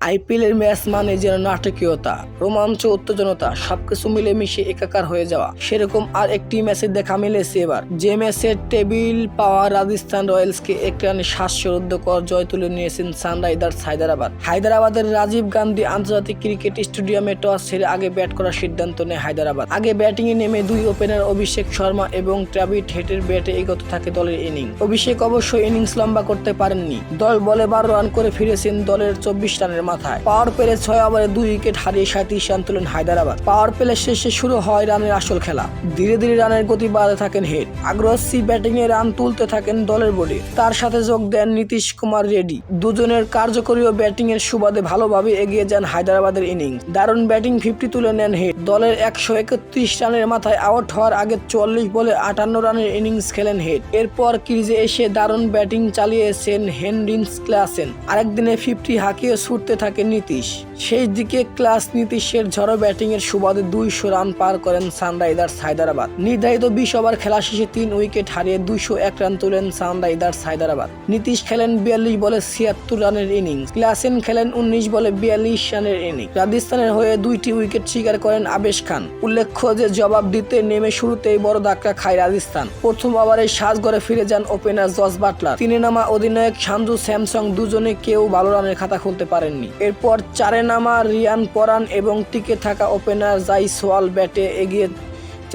IPL এর match মানে যেন নাটকীয়তা, রোমাঞ্চ, উত্তেজনতা, সবকিছু মিলে মিশে একাকার হয়ে যাওয়া। সেরকম আর একটি ম্যাচে দেখা মিলেছে এবার। যে ম্যাচের টেবিল পাওয়া রাজস্থান রয়্যালসকে এক রানে শ্বাসরুদ্ধকর জয় তুলে নিয়েছেন সানরাইজার্স হায়দ্রাবাদ। হায়দ্রাবাদের রাজীব গান্ধী আন্তর্জাতিক ক্রিকেট স্টেডিয়ামে টস ছেড়ে আগে ব্যাট করার সিদ্ধান্ত নেয় হায়দ্রাবাদ। আগে ব্যাটিংয়ে নেমে দুই ওপেনার অভিষেক শর্মা এবং ট্রাভিড হেটের ব্যাটে এগোতে থাকে দলের ইনিংস। অভিষেক অবশ্য ইনিংস লম্বা করতে পারেননি। দল বলে বারো রান করে ফিরেছেন দলের চব্বিশ রানের মাথায়। পাওয়ার পেলে ছয় ওভারে দুই উইকেট হারিয়ে সাঁত্রিশ রান তোলেন হায়দ্রাবাদ। পাওয়ার পেলে শেষে শুরু হয় রানের আসল খেলা। ধীরে ধীরে রানের গতি বাড়াতে থাকেন হেড। আগ্রহী ব্যাটিং এ রান তুলতে থাকেন দলের বোর্ডে তার সাথে যোগ দেন নীতিশ কুমার রেড্ডি। দুজনের কার্যকরী ও ব্যাটিং এর সুবাদে ভালোভাবে এগিয়ে যান হায়দ্রাবাদের ইনিংস। দারুণ ব্যাটিং ফিফটি তুলে নেন হেড। দলের একশো একত্রিশ রানের মাথায় আউট হওয়ার আগে চুয়াল্লিশ বলে আটান্ন রানের ইনিংস খেলেন হেড। এরপর ক্রিজে এসে দারুণ ব্যাটিং চালিয়েছেন হেনরিন্স ক্লাসেন। আরেকদিনে ফিফটি হাঁকিয়ে ছুটতে থাকে নীতিশ। শেষ দিকে ক্লাস নীতিশের ঝড়ো ব্যাটিং এর সুবাদে দুইশো রান পার করেন সানরাইজার্স হায়দ্রাবাদ। নির্ধারিত বিশ ওভার খেলা শেষে তিন উইকেট হারিয়ে দুইশো এক রান তোলেন সানরাইজার্স হায়দ্রাবাদ। নীতিশ খেলেন বিয়াল্লিশ বলে ছিয়াত্তর রানের ইনিংস। ক্লাসেন খেলেন উনিশ বলে বিয়াল্লিশ রানের ইনিংস। রাজস্থানের হয়ে দুইটি উইকেট শিকার করেন আবেশ খান। উল্লেখ্য যে জবাব দিতে নেমে শুরুতেই বড় ধাক্কা খায় রাজস্থান। প্রথম ওভারে সাজগড়ে ফিরে যান ওপেনার জস বাটলার। তিনি নামা অধিনায়ক সাঞ্জু স্যামসং দুজনে কেউ ভালো রানের খাতা খুলতে পারেননি। এরপর চারে নামা রিয়ান পরান এবং টিকে থাকা ওপেনার জাইসওয়াল ব্যাটে এগিয়ে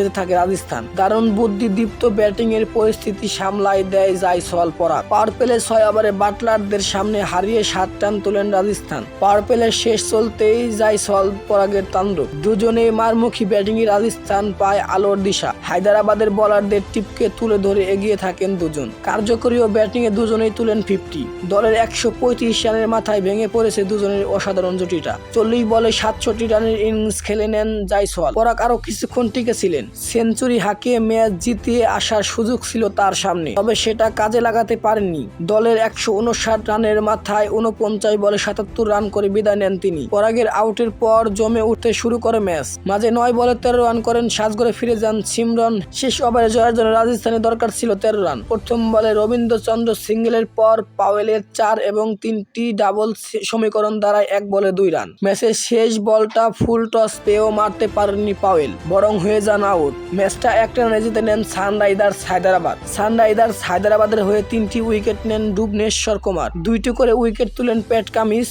যেতে থাকে রাজস্থান। দারুণ বুদ্ধিদীপ্ত ব্যাটিং এর পরিস্থিতি সামলাই দেয় জাইসওয়াল পরা পাওয়ার ছয় ওভারে বাটলারদের সামনে হারিয়ে সাত রান তোলেন রাজস্থান। পাওয়ার শেষ চলতেই জাইসওয়াল পরাগের তাণ্ডব। দুজনেই মারমুখী ব্যাটিং এ রাজস্থান পায় আলোর দিশা। হায়দ্রাবাদের বলারদের টিপকে তুলে ধরে এগিয়ে থাকেন দুজন। কার্যকরী ও ব্যাটিং এ দুজনেই তুলেন ফিফটি দলের একশো পঁয়ত্রিশ রানের মাথায় ভেঙে পড়েছে দুজনের অসাধারণ জুটিটা। চল্লিশ বলে সাতষট্টি রানের ইনিংস খেলে নেন জাইসওয়াল পরাগ আরও কিছুক্ষণ টিকে ছিলেন। সেঞ্চুরি হাঁকিয়ে ম্যাচ জিতিয়ে আসার সুযোগ ছিল তার সামনে। তবে সেটা কাজে লাগাতে পারেননি। দলের একশো উনষাট রানের মাথায় উনপঞ্চাশ বলে সাতাত্তর রান করে বিদায় নেন তিনি। পরাগের আউটের পর জমে উঠতে শুরু করে ম্যাচ। মাঝে নয় বলে তেরো রান করেন সাজগড়ে ফিরে যান সিমরন। শেষ ওভারে জয়ের জন্য রাজস্থানের দরকার ছিল তেরো রান। প্রথম বলে রবীন্দ্রচন্দ্র সিঙ্গেলের পর পাওয়েলের চার এবং তিনটি ডাবল সমীকরণ দ্বারা এক বলে দুই রান। ম্যাচের শেষ বলটা ফুল টস পেয়েও মারতে পারেননি পাওয়েল। বরং হয়ে যান আউট ম্যাচটা একটা জিতে নেন সানরাইজার্স হায়দ্রাবাদ। সানরাইজার্স হায়দ্রাবাদের হয়ে তিনটি উইকেট নেন ডুবনেশ্বর কুমার। দুইটি করে উইকেট তুলেন প্যাট কামিস